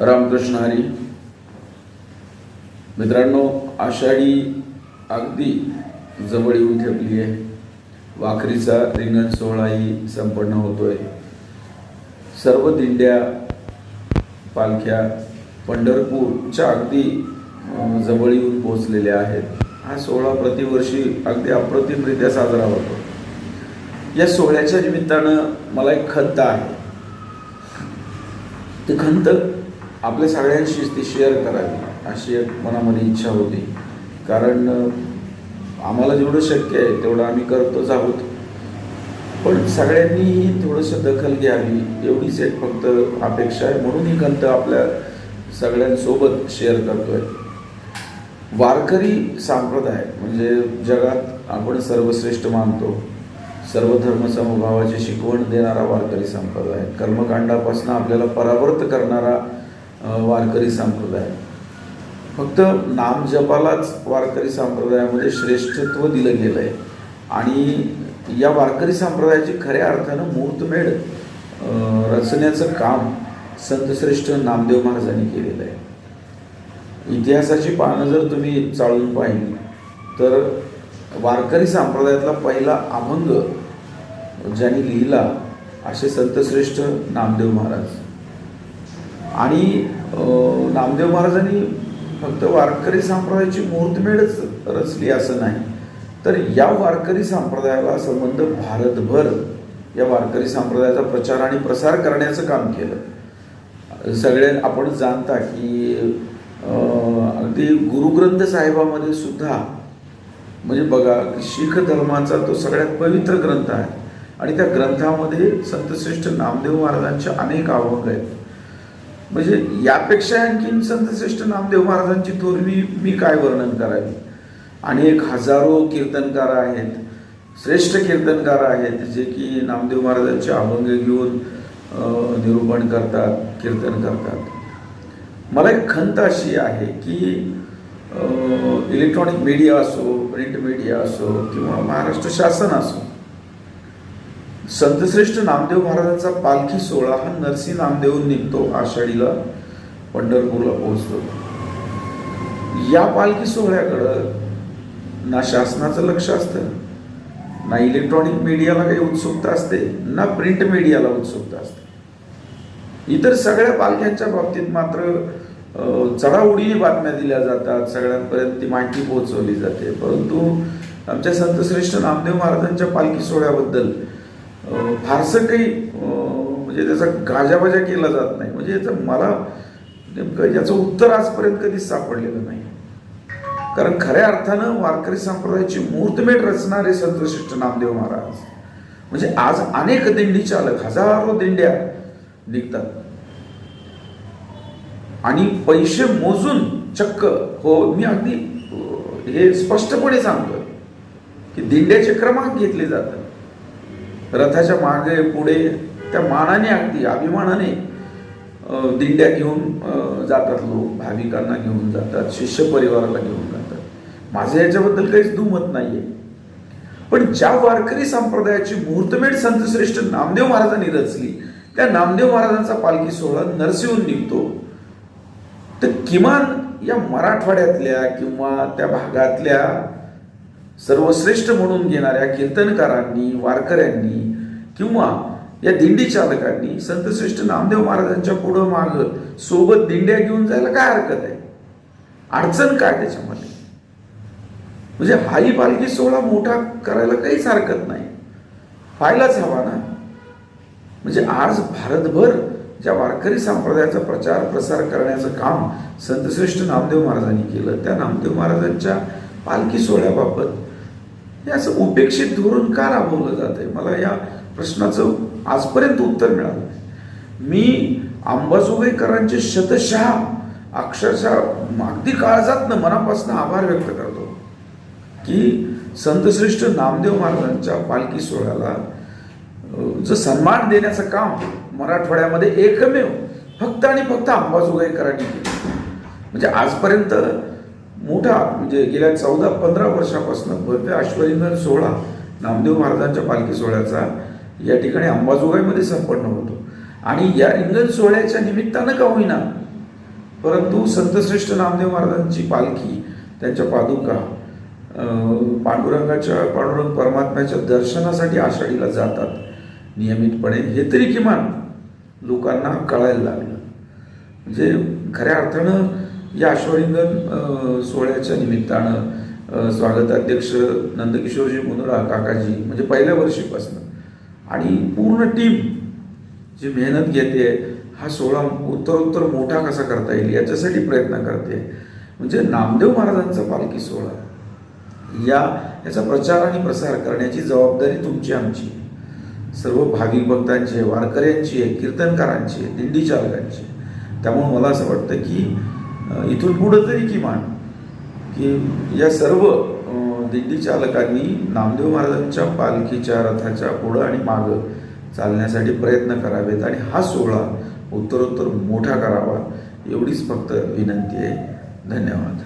रामकृष्ण हरी. मित्रांनो आषाढी अगदी जवळ येऊन ठेपली आहे. वाखरीचा रिंगण सोहळाही संपन्न होतोय. सर्व दिंड्या पालख्या पंढरपूरच्या अगदी जवळ येऊन पोहोचलेल्या आहेत. हा सोहळा प्रतिवर्षी अगदी अप्रतिमरित्या साजरा होतो. या सोहळ्याच्या निमित्तानं मला एक खंत आहे. ती खंत आपल्या सगळ्यांशी ती शेअर करावी. अशी एक मनामध्ये इच्छा होती. कारण आम्हाला जेवढं शक्य आहे तेवढं आम्ही करतोच आहोत. पण सगळ्यांनी थोडंसं दखल घ्यावी. एवढीच एक फक्त अपेक्षा आहे. म्हणून ही ग्रंथ आपल्या सगळ्यांसोबत शेअर करतोय. वारकरी संप्रदाय म्हणजे जगात आपण सर्वश्रेष्ठ मानतो. सर्व धर्मसमभावाची शिकवण देणारा वारकरी संप्रदाय. कर्मकांडापासून आपल्याला परावर्त करणारा वारकरी संप्रदाय. फक्त नामजपालाच वारकरी संप्रदायामध्ये श्रेष्ठत्व दिलं गेलं आहे आणि या वारकरी संप्रदायाची खऱ्या अर्थानं मूर्तमेढ रचण्याचं काम संतश्रेष्ठ नामदेव महाराजांनी केलेलं आहे. इतिहासाची पानं जर तुम्ही चाळून पाहिली तर वारकरी संप्रदायातला पहिला अभंग ज्यांनी लिहिला असे संतश्रेष्ठ नामदेव महाराज. आणि नामदेव महाराजांनी फक्त वारकरी संप्रदायाची मुहूर्तमेढच रचली असं नाही. तर या वारकरी संप्रदायाला संबंध भारतभर या वारकरी संप्रदायाचा प्रचार आणि प्रसार करण्याचं काम केलं. सगळे आपण जाणता की अगदी गुरुग्रंथ साहेबामध्ये सुद्धा म्हणजे बघा शीख धर्माचा तो सगळ्यात पवित्र ग्रंथ आहे. आणि त्या ग्रंथामध्ये संतश्रेष्ठ नामदेव महाराजांचे अनेक अभंग आहेत. म्हणजे यापेक्षा आणखीन संतश्रेष्ठ नामदेव महाराजांची थोर मी मी काय वर्णन करावी? आणि एक हजारो कीर्तनकार आहेत श्रेष्ठ कीर्तनकार आहेत जे की नामदेव महाराजांचे अभंग घेऊन निरूपण करतात कीर्तन करतात. मला एक खंत अशी आहे की इलेक्ट्रॉनिक मीडिया असो प्रिंट मीडिया असो किंवा महाराष्ट्र शासन असो संतश्रेष्ठ नामदेव महाराजांचा पालखी सोहळा हा नरसी नामदेव निघतो आषाढीला पंढरपूरला पोहोचतो. या पालखी सोहळ्याकडं ना शासनाचं लक्ष असतं ना इलेक्ट्रॉनिक मीडियाला काही उत्सुकता असते ना प्रिंट मीडियाला उत्सुकता असते. इतर सगळ्या पालख्यांच्या बाबतीत मात्र अ, चढाओढीने बातम्या दिल्या जातात सगळ्यांपर्यंत ती माहिती पोहोचवली जाते. परंतु आमच्या संतश्रेष्ठ नामदेव महाराजांच्या पालखी सोहळ्याबद्दल फारसं काही म्हणजे त्याचा गाजाबाजा केला जात नाही. म्हणजे याचं मला नेमकं याचं उत्तर आजपर्यंत कधीच सापडलेलं नाही. कारण खऱ्या अर्थानं वारकरी संप्रदायाची मूर्तमेट रचणारे संतश्रेष्ठ नामदेव महाराज. म्हणजे आज अनेक दिंडी चालक हजारो दिंड्या निघतात. आणि पैसे मोजून चक्क हो मी अगदी हे स्पष्टपणे सांगतोय की दिंड्याचे क्रमांक घेतले जातात. रथाच्या मागे पुढे त्या मानाने अगदी अभिमानाने दिंड्या घेऊन जातात लोक भाविकांना घेऊन जातात शिष्य परिवाराला घेऊन जातात. माझं याच्याबद्दल काहीच दुमत नाहीये. पण ज्या वारकरी संप्रदायाची मुहूर्तमेढ संतश्रेष्ठ नामदेव महाराजांनी रचली त्या नामदेव महाराजांचा पालखी सोहळा नरसिंहून निघतो. तर किमान या मराठवाड्यातल्या किंवा त्या भागातल्या सर्वश्रेष्ठ म्हणून घेणाऱ्या कीर्तनकारांनी वारकऱ्यांनी किंवा या दिंडी चालकांनी संतश्रेष्ठ नामदेव महाराजांच्या पुढं माग सोबत दिंड्या घेऊन जायला काय हरकत आहे? अडचण काय त्याच्यामध्ये? म्हणजे हाई पालखी सोहळा मोठा करायला काहीच हरकत नाही. व्हायलाच हवा ना. म्हणजे आज भारतभर ज्या वारकरी संप्रदायाचा प्रचार प्रसार करण्याचं काम संतश्रेष्ठ नामदेव महाराजांनी केलं त्या नामदेव महाराजांच्या पालखी सोहळ्याबाबत हे असं उपेक्षित धोरण का राबवलं जात आहे मला या प्रश्नाचं आजपर्यंत उत्तर मिळालं नाही. मी अंबाजोगाईकरांचे शतशः अक्षरशः अगदी काळजातनं मनापासून आभार व्यक्त करतो की संतश्रेष्ठ नामदेव महाराजांच्या पालखी सोहळ्याला जो सन्मान देण्याचं काम मराठवाड्यामध्ये एकमेव फक्त आणि फक्त अंबाजोगाईकरांनी केलं. म्हणजे आजपर्यंत मोठा म्हणजे गेल्या चौदा पंधरा वर्षापासून भरते अश्वरिंगण सोहळा नामदेव महाराजांच्या पालखी सोहळ्याचा. या ठिकाणी अंबाजोगाईमध्ये संपन्न होतो. आणि या रिंगण सोहळ्याच्या निमित्तानं का होईना परंतु संतश्रेष्ठ नामदेव महाराजांची पालखी त्यांच्या पादुका पांडुरंगाच्या पांडुरंग परमात्म्याच्या दर्शनासाठी आषाढीला जातात. नियमितपणे हे तरी किमान लोकांना कळायला लागलं. म्हणजे खऱ्या अर्थानं या अश्वलिंगन सोहळ्याच्या निमित्तानं स्वागताध्यक्ष नंदकिशोरजी मुंदडा काकाजी म्हणजे पहिल्या वर्षीपासनं. आणि पूर्ण टीम जी मेहनत घेते हा सोहळा उत्तरोत्तर मोठा कसा करता येईल याच्यासाठी प्रयत्न करते. म्हणजे नामदेव महाराजांचा पालखी सोहळा. या याचा प्रचार आणि प्रसार करण्याची जबाबदारी तुमची आमची. सर्व भाविक भक्तांची आहे वारकऱ्यांची आहे कीर्तनकारांची आहे दिंडी चालकांची आहे. त्यामुळे मला असं वाटतं की इथून पुढं तरी किमान की या सर्व दिंडी चालकांनी नामदेव महाराजांच्या पालखीच्या रथाच्या पुढं आणि मागं चालण्यासाठी प्रयत्न करावेत आणि हा सोहळा उत्तरोत्तर मोठा करावा एवढीच फक्त विनंती आहे. धन्यवाद.